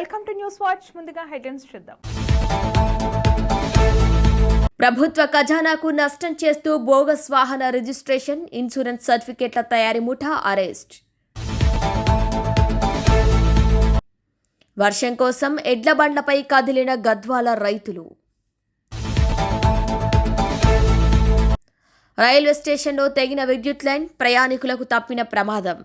Welcome to news watch. ముందుగా headlines చూద్దాం. ప్రభుత్వ ఖజానాకు నష్టం చేస్తూ బోగస్ వాహన రిజిస్ట్రేషన్ ఇన్సూరెన్స్ సర్టిఫికేట్ల తయారీ ముఠా అరెస్ట్. వర్షం కోసం ఎడ్ల బండ్లపై కదిలిన గద్వాల రైతులు. రైల్వే స్టేషన్లో తెగిన విద్యుత్ లైన్ ప్రయాణికులకు తప్పిన ప్రమాదం.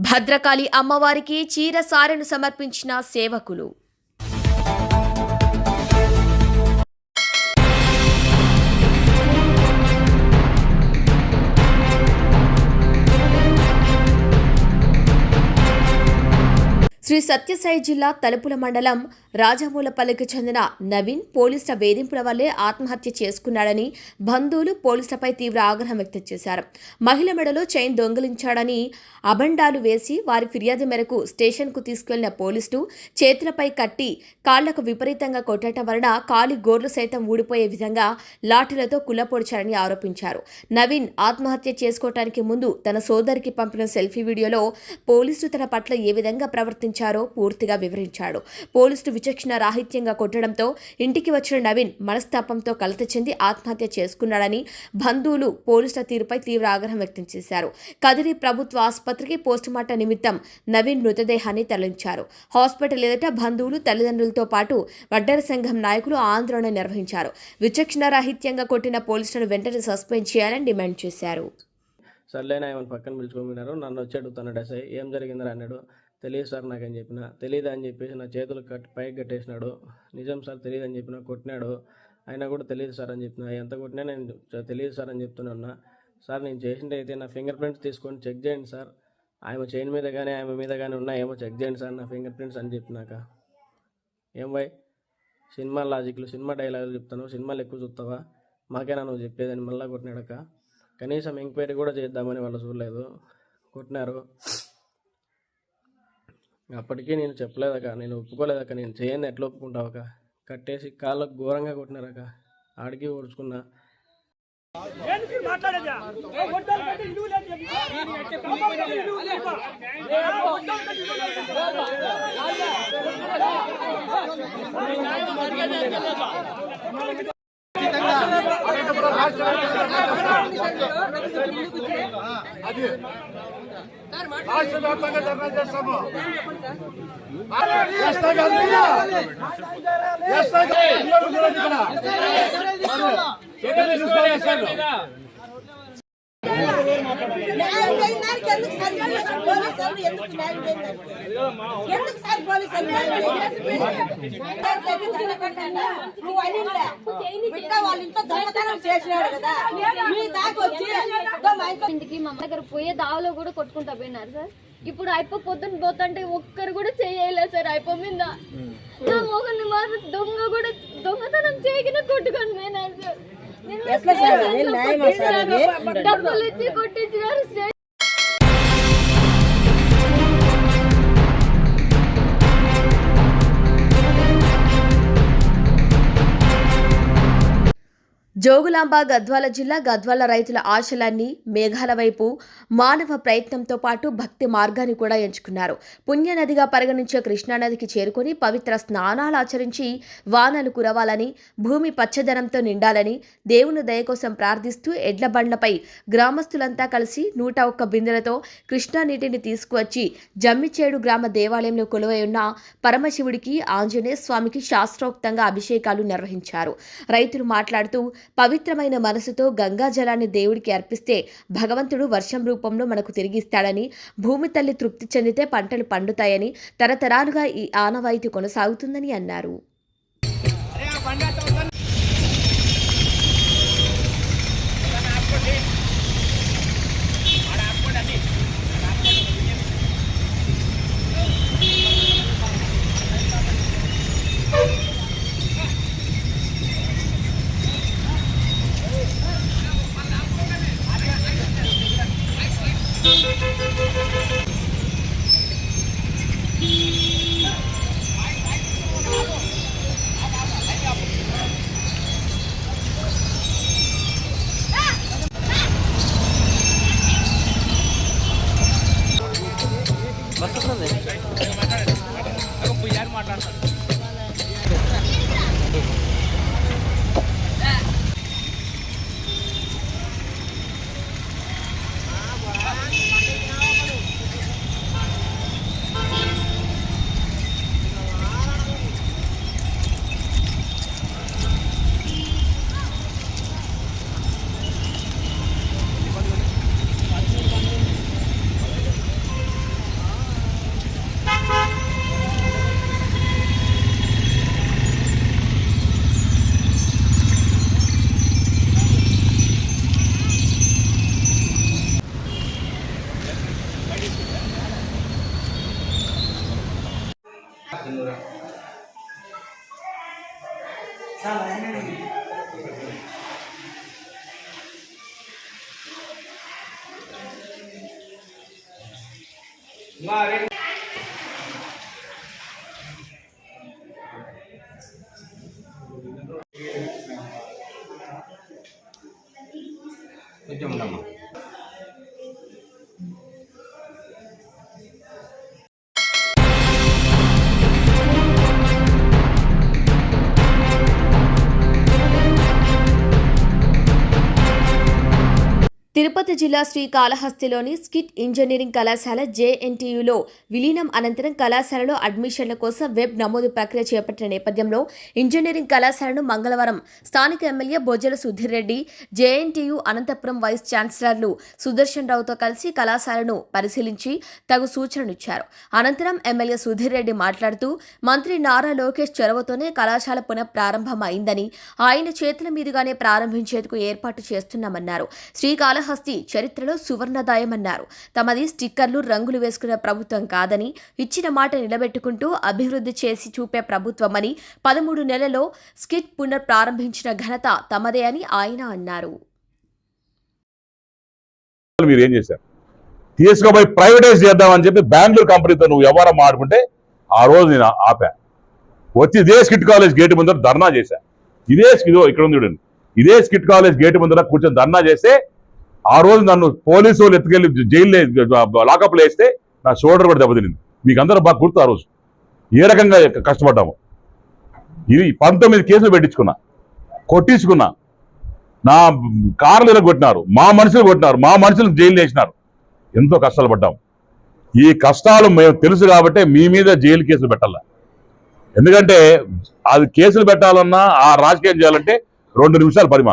భద్రకాళి అమ్మవారికి చీర సారెను సమర్పించిన సేవకులు. శ్రీ సత్యసాయి జిల్లా తలుపుల మండలం రాజమూలపల్లికి చెందిన నవీన్ పోలీసుల వేధింపుల వల్లే ఆత్మహత్య చేసుకున్నాడని బంధువులు పోలీసులపై తీవ్ర ఆగ్రహం వ్యక్తం చేశారు. మహిళ మెడలో చైన్ దొంగిలించాడని అబండాలు వేసి వారి ఫిర్యాదు మేరకు స్టేషన్కు తీసుకెళ్ళిన పోలీసులు చేతులపై కట్టి కాళ్ళకు విపరీతంగా కొట్టడం వలన కాలి గోర్లు సైతం ఊడిపోయే విధంగా లాఠీలతో కుల్లపొడిచారని ఆరోపించారు. నవీన్ ఆత్మహత్య చేసుకోవటానికి ముందు తన సోదరికి పంపిన సెల్ఫీ వీడియోలో పోలీసులు తన పట్ల ఏ విధంగా ప్రవర్తించారు పూర్తిగా వివరించాడు. పోలీసులు విచక్షణ రాహిత్యంగా కొట్టడంతో ఇంటికి వచ్చిన నవీన్ మనస్తాపంతో కలత చెంది ఆత్మహత్య చేసుకున్నాడని బంధువులు పోలీసుల తీరుపై తీవ్ర ఆగ్రహం వ్యక్తం చేశారు. కదిరి ప్రభుత్వ ఆసుపత్రికి పోస్టుమార్టం నిమిత్తం నవీన్ మృతదేహాన్ని తరలించారు. హాస్పిటల్ ఎదుట బంధువులు తల్లిదండ్రులతో పాటు వడ్డర సంఘం నాయకులు ఆందోళన నిర్వహించారు. విచక్షణ రాహిత్యంగా కొట్టిన పోలీసులను వెంటనే సస్పెండ్ చేయాలని డిమాండ్ చేశారు. సర్లేనా ఏమైనా పక్కన పిలుచుకోమన్నారు నన్ను వచ్చి అడుగుతున్నాడు ఎస్ఐ. ఏం జరిగిందని అన్నాడు. తెలియదు సార్ నాకని చెప్పిన. తెలియదు అని చెప్పేసి నా చేతులు కట్ పైకి కట్టేసినాడు. నిజం సార్ తెలియదు అని చెప్పిన కొట్టినాడు. అయినా కూడా తెలియదు సార్ అని చెప్పిన. ఎంత కొట్టినా నేను తెలియదు సార్ అని చెప్తున్నా సార్ నేను చేసింది అయితే నా ఫింగర్ ప్రింట్స్ తీసుకొని చెక్ చేయండి సార్. ఆమె చైన్ మీద కానీ ఆమె మీద కానీ ఉన్నాయేమో చెక్ చేయండి సార్ నా ఫింగర్ ప్రింట్స్ అని చెప్పినాక. ఏం భయ్? సినిమా లాజిక్లు సినిమా డైలాగులు చెప్తాను. సినిమాలు ఎక్కువ చూస్తావా? మాకేనా నువ్వు చెప్పేదని మళ్ళీ కొట్టినాడక కనీసం ఎంక్వైరీ కూడా చేద్దామని వాళ్ళు చూడలేదు. కొట్టినారు. అప్పటికీ నేను చెప్పలేదక్క నేను ఒప్పుకోలేదక నేను చేయని ఎట్లా ఒప్పుకుంటావక కట్టేసి కాళ్ళకు ఘోరంగా కొట్టినారక్క ఆడికి ఓడ్చుకున్నా. రాష్ట్ర వ్యాప్తంగా ధర్నా చేస్తాము. ఎస్ఐ న్యాయం దానికి ఎందుకు సార్ ఎందుకు న్యాయం దానికి? ఎందుకు సార్ నువ్వు అనిలే. బిడ్డ వాళ్ళ ఇంట్లో దొంగతనం చేసినాడు కదా మీ దాకా వచ్చి మా ఇంటికి మా అమ్మ దగ్గర పోయే దావలో కూడా కొట్టుకుంటా పోయినారు సార్ ఇప్పుడు అయిపో పొద్దున్న పోతుంటే ఒక్కరు కూడా చేయలేదు సార్ అయిపో మీద నా మొగల్ని మాత్రం దొంగ కూడా దొంగతనం చేయకుండా కొట్టుకొని పోయినారు సార్ ఎట్లా సార్? అది న్యాయమా సార్ అది? జోగులాంబ గద్వాల జిల్లా గద్వాల రైతుల ఆశలన్నీ మేఘాల వైపు మానవ ప్రయత్నంతో పాటు భక్తి మార్గాన్ని కూడా ఎంచుకున్నారు. పుణ్యనదిగా పరిగణించే కృష్ణానదికి చేరుకొని పవిత్ర స్నానాలు ఆచరించి వానలు కురవాలని భూమి పచ్చదనంతో నిండాలని దేవుని దయ కోసం ప్రార్థిస్తూ ఎడ్ల బండ్లపై గ్రామస్తులంతా కలిసి నూట ఒక్క బిందెలతో కృష్ణా నీటిని తీసుకువచ్చి జమ్మిచేడు గ్రామ దేవాలయంలో కొలువై ఉన్న పరమశివుడికి ఆంజనేయ స్వామికి శాస్త్రోక్తంగా అభిషేకాలు నిర్వహించారు. రైతులు మాట్లాడుతూ పవిత్రమైన మనసుతో గంగా జలాన్ని దేవుడికి అర్పిస్తే భగవంతుడు వర్షం రూపంలో మనకు తిరిగిస్తాడని భూమి తల్లి తృప్తి చెందితే పంటలు పండుతాయని తరతరాలుగా ఈ ఆనవాయితీ కొనసాగుతుందని అన్నారు. తిరుపతి జిల్లా శ్రీకాళహస్తిలోని స్కిట్ ఇంజనీరింగ్ కళాశాల జేఎన్టీయులో విలీనం అనంతరం కళాశాలలో అడ్మిషన్ల కోసం వెబ్ నమోదు ప్రక్రియ చేపట్టిన నేపథ్యంలో ఇంజనీరింగ్ కళాశాలను మంగళవారం స్థానిక MLA Bojjala Sudheer Reddy JNTU Anantapuram vice ఛాన్సలర్లు Sudarshan రావుతో కలిసి కళాశాలను పరిశీలించి తగు సూచనలిచ్చారు అనంతరం ఎమ్మెల్యే సుధీర్ రెడ్డి మాట్లాడుతూ మంత్రి నారా లోకేష్ చొరవతోనే కళాశాల పునః ప్రారంభమైందని ఆయన చేతుల మీదుగానే ప్రారంభించేందుకు ఏర్పాటు చేస్తున్నామన్నారు. శ్రీకాళహస్తి చరిత్రలో సువర్ణదాయమన్నారు. తమది స్టిక్కర్లు రంగులు వేసుకున్న ప్రభుత్వం కాదని ఇచ్చిన మాట నిలబెట్టుకుంటూ అభివృద్ధి చేసి చూపే ప్రభుత్వమని పదమూడు నెలల్లో స్కిట్ పునర్ ప్రారంభించిన ఘనత తమదే అని ఆయన అన్నారు. మీరు ఏం చేశారు? తీసుకుపోయి ప్రైవేటైజ్ చేద్దామని చెప్పి బెంగళూరు కంపెనీతో నువ్వు వ్యవహారం మాడుకుంటే ఆ రోజు నేను ఆపా. వచ్చి ఇదే స్కిట్ కాలేజ్ గేటు ముందర ధర్నా చేశా. ఇదే ఇదో ఇక్కడ ఉంది చూడండి. ఇదే స్కిట్ కాలేజ్ గేటు ముందర కూర్చొని ధర్నా చేస్తే ఆ రోజు నన్ను పోలీసు వాళ్ళు ఎత్తుకెళ్ళి జైల్లో లాకప్లో వేస్తే నా షోల్డర్ కూడా దెబ్బతినింది. మీకు అందరూ బాగా గుర్తు ఆ రోజు. ఏ రకంగా కష్టపడ్డాము. ఇది పంతొమ్మిది కేసులు పెట్టించుకున్నా. కొట్టించుకున్నా. నా కార్లు ఇలా కొట్టినారు మా మనుషులు కొట్టినారు. మా మనుషులు జైలు వేసినారు. ఎంతో కష్టాలు పడ్డాము ఈ కష్టాలు మేము తెలుసు కాబట్టి మీ మీద జైలు కేసులు పెట్టాల. ఎందుకంటే అది కేసులు పెట్టాలన్నా ఆ రాజకీయం చేయాలంటే రెండు నిమిషాలు పని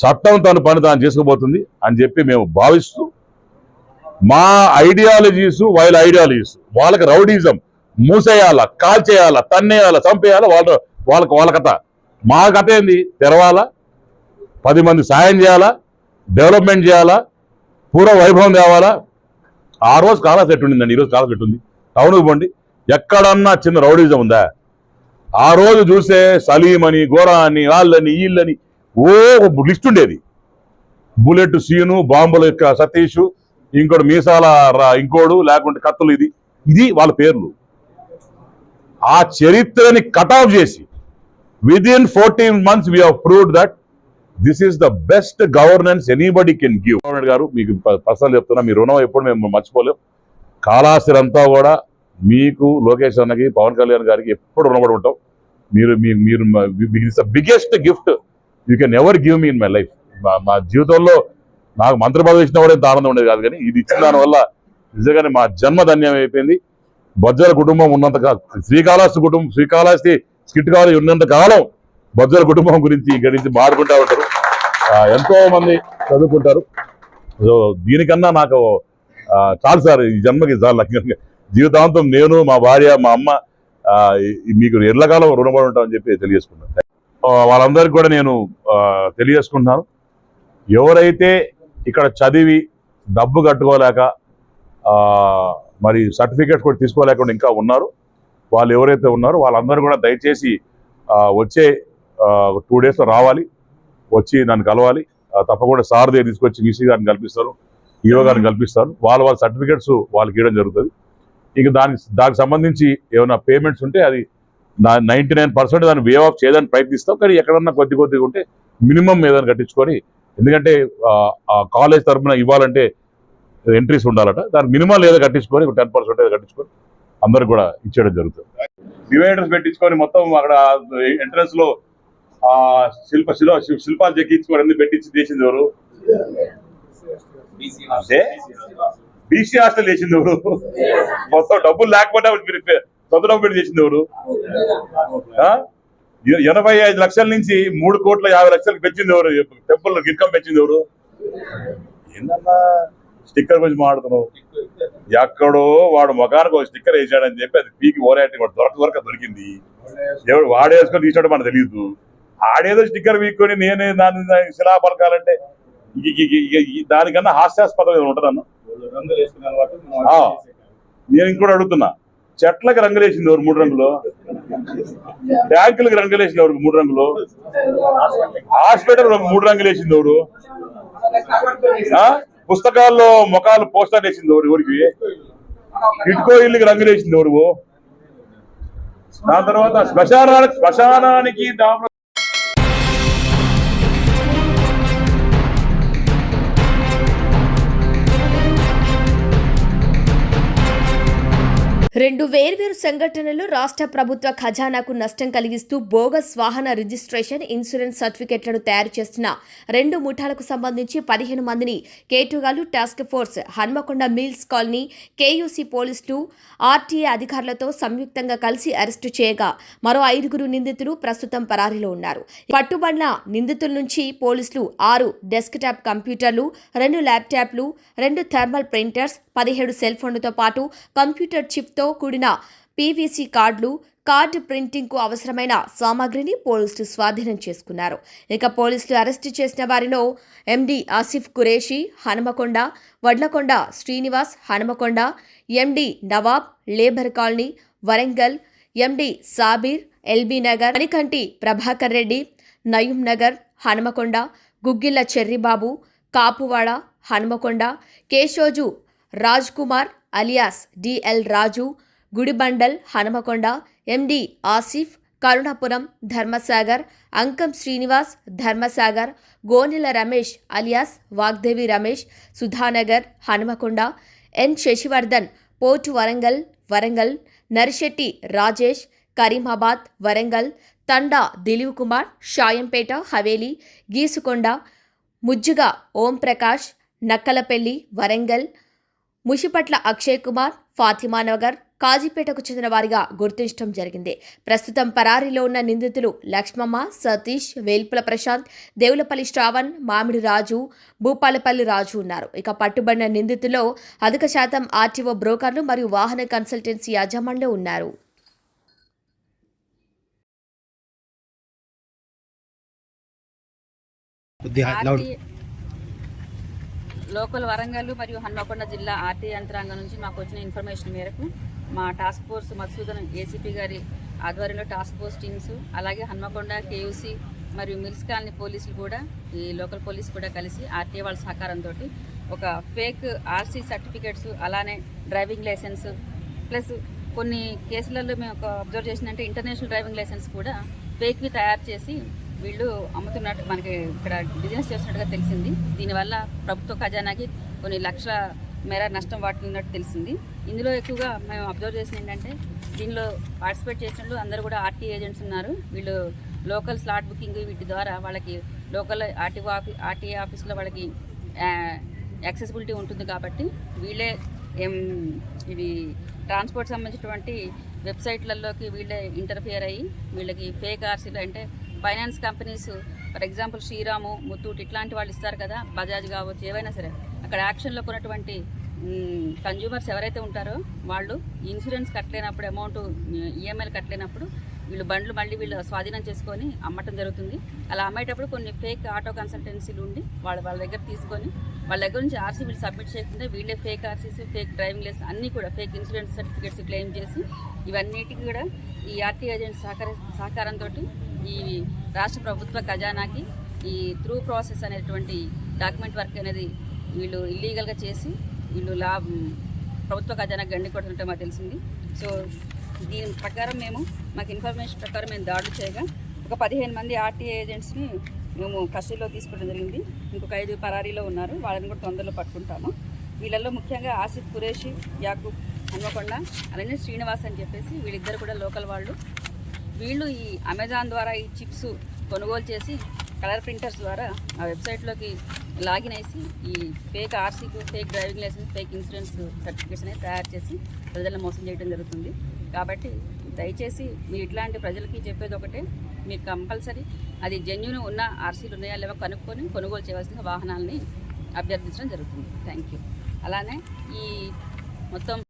చట్టం తన పని తాను చేసుకోబోతుంది అని చెప్పి మేము భావిస్తూ మా ఐడియాలజీస్ వాళ్ళ ఐడియాలజీస్ వాళ్ళకి రౌడీజం మూసేయాల కాల్చేయాల తన్నేయాల చంపేయాల వాళ్ళ వాళ్ళకి వాళ్ళ కథ. మా కథ ఏంది? తెరవాలా? పది మంది సాయం చేయాలా? డెవలప్మెంట్ చేయాలా? పూర్వ వైభవం తేవాలా? ఆ రోజు కాలా సెట్ ఉండిందండి ఈరోజు కాలా సెట్ ఉంది. టౌన్కి పోండి. ఎక్కడన్నా చిన్న రౌడీజం ఉందా? ఆ రోజు చూసే సలీం అని గోరా అని వాళ్ళని వీళ్ళని ఓ లిస్ట్ ఉండేది. బుల్లెట్ సీను బాంబుల యొక్క సతీష్ ఇంకోటి మీసాల రా- ఇంకోడు లేకుంటే కత్తులు ఇది. ఇది వాళ్ళ పేర్లు. ఆ చరిత్రని కట్ ఆఫ్ చేసి with in fourteen months we proved that this is the best governance anybody can give governor గారు మీకు పర్సనల్ చెప్తున్నా మీ రుణం ఎప్పుడు మేము మర్చిపోలేం. కాళాస్తి అంతా కూడా మీకు లోకేష్ అన్నకి పవన్ కళ్యాణ్ గారికి ఎప్పుడు రుణపడి ఉంటాం. మీరు మీ- మీరు it's the biggest gift you can ever give me in my life మా జీవితంలో నాకు మంత్రి పదవి ఇచ్చిన కూడా ఆనందం ఉండేది కాదు కానీ ఇది ఇచ్చిన దానివల్ల నిజంగానే మా జన్మ ధన్యం అయిపోయింది. బొజ్జల కుటుంబం ఉన్నంత శ్రీకాళహస్తి కుటుంబం శ్రీకాళహస్తి స్కిట్ కాలేజ్ ఉన్నంత కాలం బొజ్జల కుటుంబం గురించి ఇక్కడి నుంచి మాడుకుంటా ఉంటారు. ఎంతో మంది చదువుకుంటారు. సో దీనికన్నా నాకు చాలు సార్ ఈ జన్మకి చాలు జీవితాంతం నేను మా భార్య మా అమ్మ మీకు ఎర్లకాలం రుణపడి ఉంటామని చెప్పి తెలియజేసుకున్నాను వాళ్ళందరికీ కూడా నేను తెలియజేసుకుంటున్నాను. ఎవరైతే ఇక్కడ చదివి డబ్బు కట్టుకోలేక మరి సర్టిఫికేట్ కూడా తీసుకోలేకుండా ఇంకా ఉన్నారు వాళ్ళు ఎవరైతే ఉన్నారో వాళ్ళందరూ కూడా దయచేసి వచ్చే టూ డేస్లో రావాలి వచ్చి నన్ను కలవాలి. తప్పకుండా సార్ దగ్గర తీసుకొచ్చి వీసీ గారిని కల్పిస్తారు ఈఓ గారిని కల్పిస్తారు. వాళ్ళ వాళ్ళ సర్టిఫికేట్స్ వాళ్ళకి ఇవ్వడం జరుగుతుంది. ఇక దానికి దానికి సంబంధించి ఏమైనా పేమెంట్స్ ఉంటే అది నైంటీ నైన్ పర్సెంట్ దాన్ని వే ఆఫ్ చేయడానికి ప్రయత్నిస్తాం. కానీ ఎక్కడన్నా కొద్ది కొద్దిగా ఉంటే మినిమం ఏదైనా కట్టించుకొని ఎందుకంటే కాలేజ్ తరఫున ఇవ్వాలంటే ఎంట్రీస్ ఉండాలట. దానికి మినిమం ఏదో కట్టించుకొని టెన్ పర్సెంట్ ఏదో కట్టించుకొని అందరికి కూడా ఇచ్చేయడం జరుగుతుంది. డివైడర్స్ పెట్టించుకొని మొత్తం అక్కడ ఎంట్రన్స్లో ఆ శిల్ప శిల శిల్పాలు చెక్కించుకొని అన్ని పెట్టించి చేసింది ఎవరు? BC hostel. చేసింది ఎవరు? మొత్తం డబ్బులు లేకపోతే చదువు పెట్టి చేసింది ఎవరు? ఎనభై ఐదు లక్షల నుంచి మూడు కోట్ల యాభై లక్షలకు పెంచింది ఎవరు? టెంపుల్ ఇన్కమ్ పెంచింది ఎవరు? ఏందన్నా స్టిక్కర్ గురించి మాట్లాడుతున్నావు? ఎక్కడో వాడు ముఖానికి ఒక స్టిక్కర్ వేసాడని చెప్పి అది పీకి ఓరాటి వాడు దొరక దొరక దొరికింది. ఎవడు వాడేసుకొని తీసాడో మనకు తెలియదు ఆడేదో స్టిక్కర్ వీక్కొని నేనే దాని శిలా పలకాలంటే దానికన్నా హాస్యాస్పదం ఆ. నేను ఇంకోటి అడుగుతున్నా. చెట్లకు రంగులేసింది ఎవరు మూడు రంగులు? ట్యాంకులకు రంగులేసింది ఎవరికి మూడు రంగులు? హాస్పిటల్ మూడు రంగులేసింది ఎవరు? ఆ? పుస్తకాల్లో ముఖాలు పోస్టర్ వేసింది ఎవరు ఎవరికి? ఇటుకో ఇల్లుకి రంగులేసింది ఎవరు? దాని తర్వాత శ్మశానానికి శ్మశానానికి దాంట్లో రెండు వేర్వేరు సంఘటనలు రాష్ట్ర ప్రభుత్వ ఖజానాకు నష్టం కలిగిస్తూ బోగస్ వాహన రిజిస్ట్రేషన్ ఇన్సూరెన్స్ సర్టిఫికెట్లను తయారు చేస్తున్న రెండు ముఠాలకు సంబంధించి పదిహేను మందిని కేటుగాలు task force Hanamkonda mills colony KUC పోలీసులు ఆర్టీఏ అధికారులతో సంయుక్తంగా కలిసి అరెస్టు చేయగా మరో ఐదుగురు నిందితులు ప్రస్తుతం పరారీలో ఉన్నారు. పట్టుబడిన నిందితుల నుంచి పోలీసులు ఆరు డెస్క్ టాప్ కంప్యూటర్లు రెండు ల్యాప్టాప్లు రెండు థర్మల్ ప్రింటర్స్ పదిహేడు సెల్ ఫోన్లతో పాటు కంప్యూటర్ చిప్తో కూడిన పీవీసీ కార్డులు కార్డు ప్రింటింగ్కు అవసరమైన సామాగ్రిని పోలీసులు స్వాధీనం చేసుకున్నారు. ఇక పోలీసులు అరెస్టు చేసిన వారిలో MD Asif Qureshi Hanamkonda Vadlakonda Srinivas Hanamkonda MD Nawab labour colony Warangal MD Sabir LB Nagar Manikanti Prabhakar Reddy Nayeem Nagar Hanamkonda Guggilla Cherribabu Kapuwada Hanamkonda Keshoju Raj Kumar alias DL Raju Gudibandal Hanamkonda MD Asif Karunapuram Dharmasagar Ankam Srinivas Dharmasagar Gonela Ramesh alias Vagdevi Ramesh Sudhanagar Hanamkonda N Sasivardhan fort Warangal Warangal Narisetti Rajesh Karimabad Warangal Thanda Dilip Kumar Shayampet Haveli Geesukonda Mujjuga Omprakash Nakkalapelli Warangal Mushipatla Akshay Kumar Fatimanagar కాజీపేటకు చెందిన వారిగా గుర్తించడం జరిగింది. ప్రస్తుతం పరారీలో ఉన్న నిందితులు లక్ష్మమ్మ సతీష్ వేల్పుల ప్రశాంత్ దేవులపల్లి శ్రావణ్ మామిడి రాజు భూపాలపల్లి రాజు ఉన్నారు. ఇక పట్టుబడిన నిందితుల్లో అధిక శాతం ఆర్టీఓ బ్రోకర్లు మరియు వాహన కన్సల్టెన్సీ యాజమాన్లు ఉన్నారు. ఆర్టీ లోకల్ వరంగల్ మరియు హన్మకొండ జిల్లా ఆర్టీ యంత్రాంగం నుంచి మాకు వచ్చిన ఇన్ఫర్మేషన్ మేరకు మా టాస్క్ ఫోర్స్ మధుసూదన్ ఏసీపీ గారి ఆధ్వర్యంలో టాస్క్ ఫోర్స్ టీమ్స్ అలాగే హన్మకొండ కేయూసీ మరియు మిల్స్ కాలనీ పోలీసులు కూడా ఈ లోకల్ పోలీసు కూడా కలిసి ఆర్టీఏ వాళ్ళ సహకారంతో ఒక ఫేక్ ఆర్సీ సర్టిఫికేట్స్ అలానే డ్రైవింగ్ లైసెన్స్ ప్లస్ కొన్ని కేసులలో మేము ఒక అబ్జర్వ్ చేసినంటే ఇంటర్నేషనల్ డ్రైవింగ్ లైసెన్స్ కూడా ఫేక్వి తయారు చేసి వీళ్ళు అమ్ముతున్నట్టు మనకి ఇక్కడ బిజినెస్ చేస్తున్నట్టుగా తెలిసింది. దీనివల్ల ప్రభుత్వ ఖజానాకి కొన్ని లక్షల మేర నష్టం వాటిల్లినట్టు తెలిసింది. ఇందులో ఎక్కువగా మేము అబ్జర్వ్ చేసిన ఏంటంటే దీనిలో పార్టిసిపేట్ చేసిన వాళ్ళు అందరూ కూడా ఆర్టీ ఏజెంట్స్ ఉన్నారు. వీళ్ళు లోకల్ స్లాట్ బుకింగ్ వీటి ద్వారా వాళ్ళకి లోకల్ ఆర్టీఓ ఆఫీ ఆర్టీఏ ఆఫీస్లో వాళ్ళకి యాక్సెసిబిలిటీ ఉంటుంది కాబట్టి వీళ్ళే ఏం ఇవి ట్రాన్స్పోర్ట్ సంబంధించినటువంటి వెబ్సైట్లలోకి వీళ్ళే ఇంటర్ఫియర్ అయ్యి వీళ్ళకి ఫేక్ ఆర్సీలు అంటే finance companies for example Sriram Muthoot ఇట్లాంటి వాళ్ళు ఇస్తారు కదా బజాజ్ కావచ్చు ఏవైనా సరే. అక్కడ యాక్షన్లో కొన్నటువంటి కన్జ్యూమర్స్ ఎవరైతే ఉంటారో వాళ్ళు ఇన్సూరెన్స్ కట్టలేనప్పుడు అమౌంట్ ఈఎంఐలు కట్టలేనప్పుడు వీళ్ళు బండ్లు మళ్ళీ వీళ్ళు స్వాధీనం చేసుకొని అమ్మటం జరుగుతుంది. అలా అమ్మేటప్పుడు కొన్ని ఫేక్ ఆటో కన్సల్టెన్సీలు ఉండి వాళ్ళు వాళ్ళ దగ్గర తీసుకొని వాళ్ళ దగ్గర నుంచి ఆర్సీ వీళ్ళు సబ్మిట్ చేయకుండా వీళ్ళే fake RCs fake driving licence అన్నీ కూడా ఫేక్ ఇన్సూరెన్స్ సర్టిఫికేట్స్ క్లెయిమ్ చేసి ఇవన్నిటికీ కూడా ఈ ఆర్టీ ఏజెంట్ సహకార సహకారంతో ఈ రాష్ట్ర ప్రభుత్వ ఖజానాకి ఈ త్రూ ప్రాసెస్ అనేటువంటి డాక్యుమెంట్ వర్క్ అనేది వీళ్ళు ఇల్లీగల్గా చేసి వీళ్ళు లా ప్రభుత్వ ఖజానా గండి కొడుతుంటే మాకు తెలిసింది. సో దీని ప్రకారం మేము మాకు ఇన్ఫర్మేషన్ ప్రకారం మేము దాడులు చేయగా ఒక పదిహేను మంది ఆర్టీఏ ఏజెంట్స్ని మేము కస్టడీలో తీసుకోవడం జరిగింది. ఇంకొక ఐదు పరారీలో ఉన్నారు. వాళ్ళని కూడా తొందరలో పట్టుకుంటాము. వీళ్ళల్లో ముఖ్యంగా ఆసిఫ్ ఖురేషి యాకూబ్ హన్మకొండ అలానే శ్రీనివాస్ అని చెప్పేసి వీళ్ళిద్దరు కూడా లోకల్ వాళ్ళు. వీళ్ళు ఈ అమెజాన్ ద్వారా ఈ చిప్స్ కొనుగోలు చేసి కలర్ ప్రింటర్స్ ద్వారా ఆ వెబ్సైట్లోకి లాగిన్ వేసి ఈ fake RC fake driving licence fake insurance certificates అనేది తయారు చేసి ప్రజలను మోసం చేయడం జరుగుతుంది. కాబట్టి దయచేసి మీరు ఇట్లాంటి ప్రజలకి చెప్పేది ఒకటే మీరు కంపల్సరీ అది జెన్యున్ ఉన్న ఆర్సీలు ఉన్నాయా లేవో కనుక్కొని కొనుగోలు చేయవలసిన వాహనాలని అభ్యర్థించడం జరుగుతుంది. థ్యాంక్ యూ అలానే ఈ మొత్తం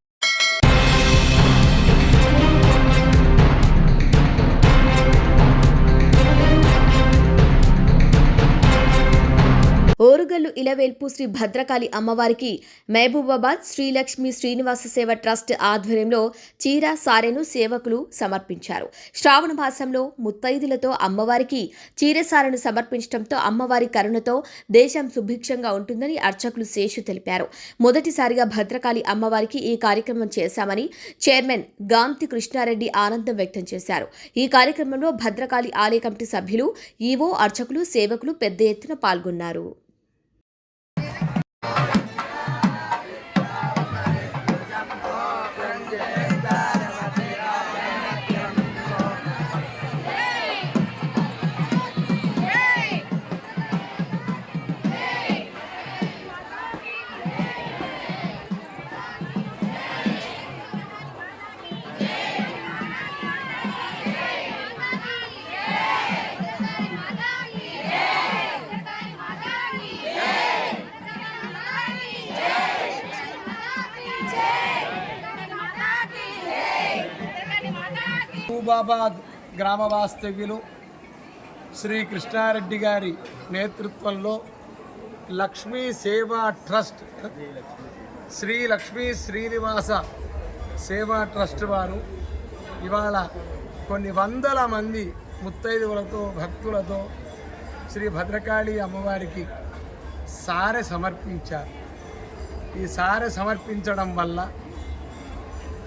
ఓరుగల్లు ఇలవేల్పు శ్రీ భద్రకాళి అమ్మవారికి మహబూబాబాద్ శ్రీలక్ష్మి శ్రీనివాస సేవ ట్రస్ట్ ఆధ్వర్యంలో చీర సారెను సేవకులు సమర్పించారు. శ్రావణ మాసంలో ముత్తైదులతో అమ్మవారికి చీరసారెను సమర్పించడంతో అమ్మవారి కరుణతో దేశం సుభిక్షంగా ఉంటుందని అర్చకులు శేషు తెలిపారు. మొదటిసారిగా భద్రకాళి అమ్మవారికి ఈ కార్యక్రమం చేశామని చైర్మన్ గాంతి కృష్ణారెడ్డి ఆనందం వ్యక్తం చేశారు. ఈ కార్యక్రమంలో భద్రకాళి ఆలయ కమిటీ సభ్యులు ఈవో అర్చకులు సేవకులు పెద్ద ఎత్తున పాల్గొన్నారు. మహబూబాబాద్ గ్రామ వాస్తవ్యులు శ్రీ కృష్ణారెడ్డి గారి నేతృత్వంలో లక్ష్మీ సేవా ట్రస్ట్ శ్రీ లక్ష్మీ శ్రీనివాస సేవా ట్రస్ట్ వారు ఇవాళ కొన్ని వందల మంది ముత్తైదువులతో భక్తులతో శ్రీ భద్రకాళి అమ్మవారికి సారె సమర్పించారు. ఈ సారె సమర్పించడం వల్ల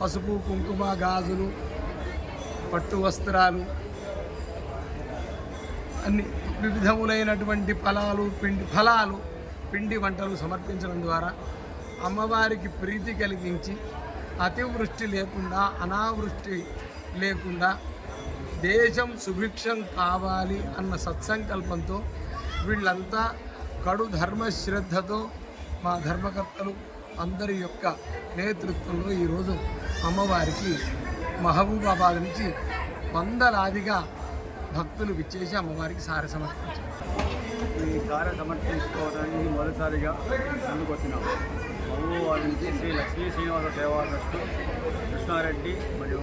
పసుపు కుంకుమ గాజులు పట్టు వస్త్రాలు అన్ని వివిధములైనటువంటి ఫలాలు పిండి ఫలాలు పిండి వంటలు సమర్పించడం ద్వారా అమ్మవారికి ప్రీతి కలిగించి అతివృష్టి లేకుండా అనావృష్టి లేకుండా దేశం సుభిక్షం కావాలి అన్న సత్సంకల్పంతో వీళ్ళంతా కడు ధర్మశ్రద్ధతో మా ధర్మకర్తలు అందరి యొక్క నేతృత్వంలో ఈరోజు అమ్మవారికి మహబూబాబాద్ నుంచి వందలాదిగా భక్తులు విచ్చేసి అమ్మవారికి సార సమర్పించారు. ఈ కార్య సమర్పించుకోవడానికి మొదటిసారిగా ముందుకు వచ్చినాం మహబూబాబాద్ నుంచి శ్రీ లక్ష్మీ శ్రీనివాస సేవా ట్రస్ట్ కృష్ణారెడ్డి మరియు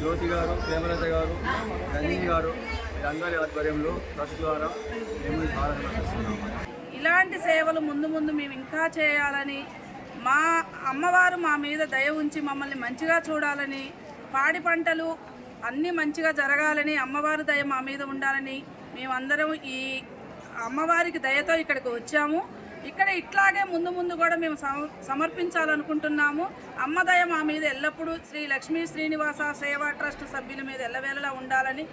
జ్యోతి గారు ప్రేమలత గారు రంజని గారు వీరందరి ఆధ్వర్యంలో ట్రస్ట్ ద్వారా మేము ఇలాంటి సేవలు ముందు ముందు మేము ఇంకా చేయాలని మా అమ్మవారు మా మీద దయ ఉంచి మమ్మల్ని మంచిగా చూడాలని పాడి పంటలు అన్నీ మంచిగా జరగాలని అమ్మవారి దయ మా మీద ఉండాలని మేమందరం ఈ అమ్మవారికి దయతో ఇక్కడికి వచ్చాము. ఇక్కడ ఇట్లాగే ముందు ముందు కూడా మేము సమ- సమర్పించాలనుకుంటున్నాము. అమ్మదయ మా మీద ఎల్లప్పుడూ శ్రీ లక్ష్మీ శ్రీనివాస సేవా ట్రస్ట్ సభ్యుల మీద ఎల్లవేళలా ఉండాలని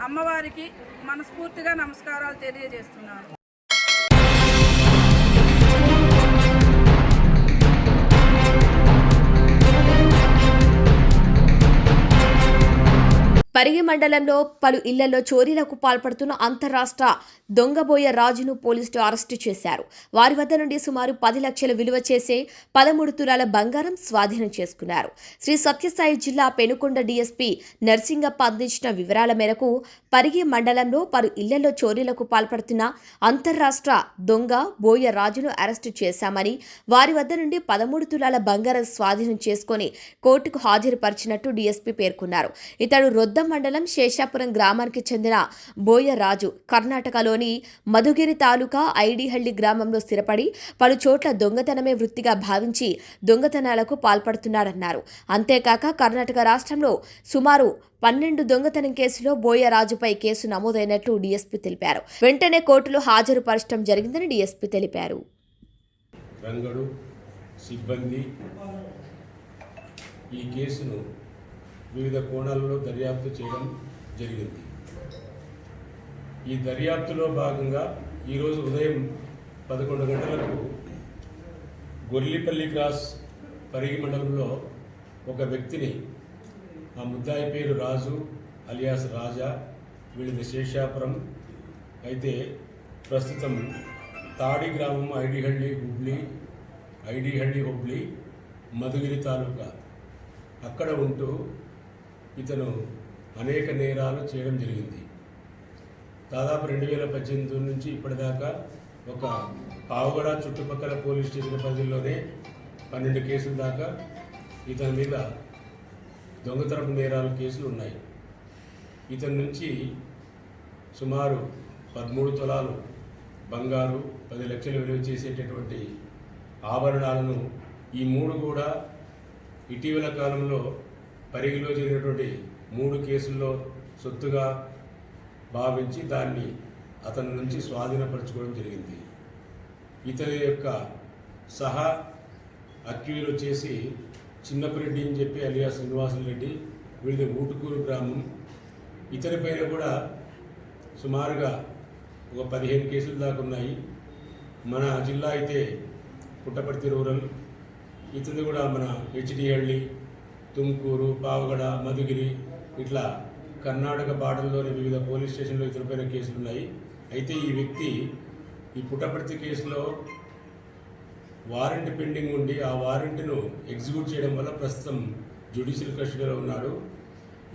అమ్మవారికి మనస్ఫూర్తిగా నమస్కారాలు తెలియజేస్తున్నాను. పరిగి మండలంలో పలు ఇళ్ళలో చోరీలకు పాల్పడుతున్న అంతరాష్ట్ర దొంగబోయ రాజును పోలీసులు అరెస్టు చేశారు. వారి వద్ద నుండి సుమారు పది లక్షల విలువ చేసే పదమూడు తులాల బంగారం స్వాధీనం చేసుకున్నారు. శ్రీ సత్యసాయి జిల్లా పెనుకొండ డీఎస్పీ నర్సింగప్ప అందించిన వివరాల మేరకు పరిగి మండలంలో పలు ఇళ్ళలో చోరీలకు పాల్పడుతున్న అంతర్రాష్ట్ర దొంగ బోయ రాజును అరెస్టు చేశామని వారి వద్ద నుండి పదమూడు తులాల బంగారం స్వాధీనం చేసుకుని కోర్టుకు హాజరుపరిచినట్టు డీఎస్పీ పేర్కొన్నారు. ఇతడు రొద్దం మండలం శేషాపురం గ్రామానికి చెందిన బోయ రాజు కర్ణాటకలోని మధుగిరి తాలూకా ఐడిహళ్ళి గ్రామంలో స్థిరపడి పలు చోట్ల దొంగతనమే వృత్తిగా భావించి దొంగతనాలకు పాల్పడుతున్నాడన్నారు. అంతేకాక కర్ణాటక రాష్ట్రంలో సుమారు పన్నెండు దొంగతనం కేసులో బోయరాజుపై కేసు నమోదైనట్లు డీఎస్పీ తెలిపారు. వెంటనే కోర్టులో హాజరుపరచడం జరిగిందని డీఎస్పీ తెలిపారు. రంగడు సిబ్బంది ఈ కేసును వివిధ కోణాలలో దర్యాప్తు చేయడం జరిగింది. ఈ దర్యాప్తులో భాగంగా ఈరోజు ఉదయం పదకొండు గంటలకు గొర్లిపల్లి క్రాస్ పరిగి మండలంలో ఒక వ్యక్తిని ఆ ముద్దాయి పేరు రాజు అలియాస్ రాజా వీళ్ళది శేషాపురం అయితే ప్రస్తుతం తాడి గ్రామం ఐడిహళ్ళి హుబ్లీ ఐడిహళ్ళి హుబ్లీ మధుగిరి తాలూకా అక్కడ ఉంటూ ఇతను అనేక నేరాలు చేయడం జరిగింది. దాదాపు రెండు వేల పద్దెనిమిది నుంచి ఇప్పటిదాకా ఒక పావుగడ చుట్టుపక్కల పోలీస్ స్టేషన్ పరిధిలోనే పన్నెండు కేసుల దాకా ఇతని మీద దొంగతనపు నేరాల కేసులు ఉన్నాయి. ఇతని నుంచి సుమారు పదమూడు తులాలు బంగారు పది లక్షలు విలువ చేసేటటువంటి ఆభరణాలను ఈ మూడు కూడా ఇటీవల కాలంలో పరిగిలో జరిగినటువంటి మూడు కేసుల్లో సొత్తుగా భావించి దాన్ని అతని నుంచి స్వాధీనపరచుకోవడం జరిగింది. ఇతని యొక్క సహా అక్యూలు వచ్చేసి చిన్నపరెడ్డి అని చెప్పి అలియా శ్రీనివాసులు రెడ్డి వీడిది ఊటుకూరు గ్రామం. ఇతని పైన కూడా సుమారుగా ఒక పదిహేను కేసులు దాకా ఉన్నాయి. మన జిల్లా అయితే పుట్టపర్తి రూరల్ ఇతని కూడా మన హెచ్డిహళ్ళి తుమ్కూరు పావగడ మధుగిరి ఇట్లా కర్ణాటక బార్డర్లోని వివిధ పోలీస్ స్టేషన్లో ఇతనిపైన కేసులు ఉన్నాయి అయితే ఈ వ్యక్తి ఈ పుట్టపర్తి కేసులో వారెంట్ పెండింగ్ ఉండి ఆ వారెంట్ను ఎగ్జిక్యూట్ చేయడం వల్ల ప్రస్తుతం జ్యుడిషియల్ కస్టడీలో ఉన్నాడు.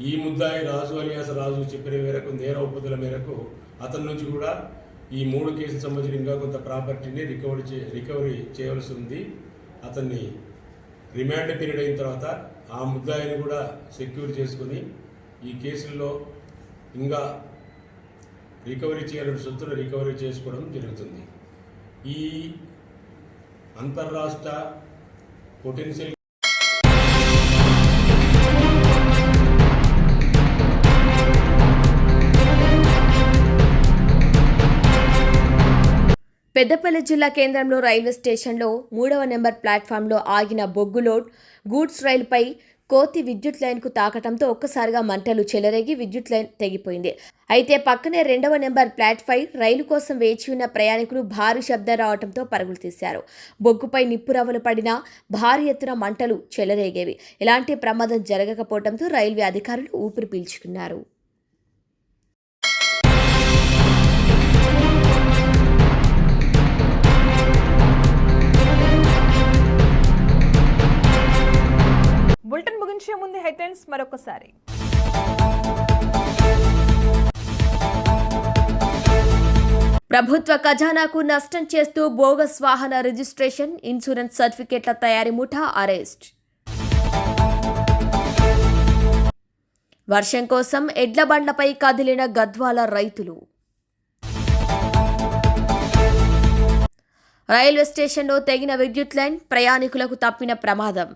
ఈ ముద్దాయి రాజు అలియాస్ రాజు చెప్పిన మేరకు నేర ఒప్పుదల మేరకు అతని నుంచి కూడా ఈ మూడు కేసులు సంబంధించిన ఇంకా కొంత ప్రాపర్టీని రికవరీ చే రికవరీ చేయవలసి ఉంది. అతన్ని రిమాండ్ పీరియడ్ అయిన తర్వాత ఆ ముద్దాయిని కూడా సెక్యూర్ చేసుకుని ఈ కేసుల్లో ఇంకా రికవరీ చేయాలని సొత్తులు రికవరీ చేసుకోవడం జరుగుతుంది. ఈ అంతర్రాష్ట్ర పొటెన్షియల్ పెద్దపల్లి జిల్లా కేంద్రంలో రైల్వే స్టేషన్లో మూడవ నెంబర్ ప్లాట్ఫామ్లో ఆగిన బొగ్గు లోడ్ గూడ్స్ రైలుపై కోతి విద్యుత్ లైన్కు తాకటంతో ఒక్కసారిగా మంటలు చెలరేగి విద్యుత్ లైన్ తెగిపోయింది. అయితే పక్కనే రెండవ నెంబర్ ప్లాట్ఫై రైలు కోసం వేచి ఉన్న ప్రయాణికులు భారీ శబ్దం రావడంతో పరుగులు తీశారు. బొగ్గుపై నిప్పురవ్వలు పడిన భారీ ఎత్తున మంటలు చెలరేగేవి. ఎలాంటి ప్రమాదం జరగకపోవడంతో రైల్వే అధికారులు ఊపిరి పీల్చుకున్నారు. బులెటిన్ ముగించే ముందు హెడ్లైన్స్ మరొకసారి. ప్రభుత్వ ఖజానాకు నష్టం చేస్తూ బోగస్ వాహన రిజిస్ట్రేషన్ ఇన్సూరెన్స్ సర్టిఫికేట్ల తయారీ ముఠా అరెస్ట్. వర్షం కోసం ఎడ్ల బండ్లపై కదిలిన గద్వాల రైతులు. రైల్వే స్టేషన్లో తెగిన విద్యుత్ లైన్ ప్రయాణికులకు తప్పిన ప్రమాదం.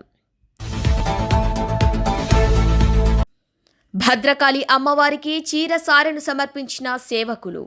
భద్రకాళి అమ్మవారికి చీర సారెను సమర్పించిన సేవకులు.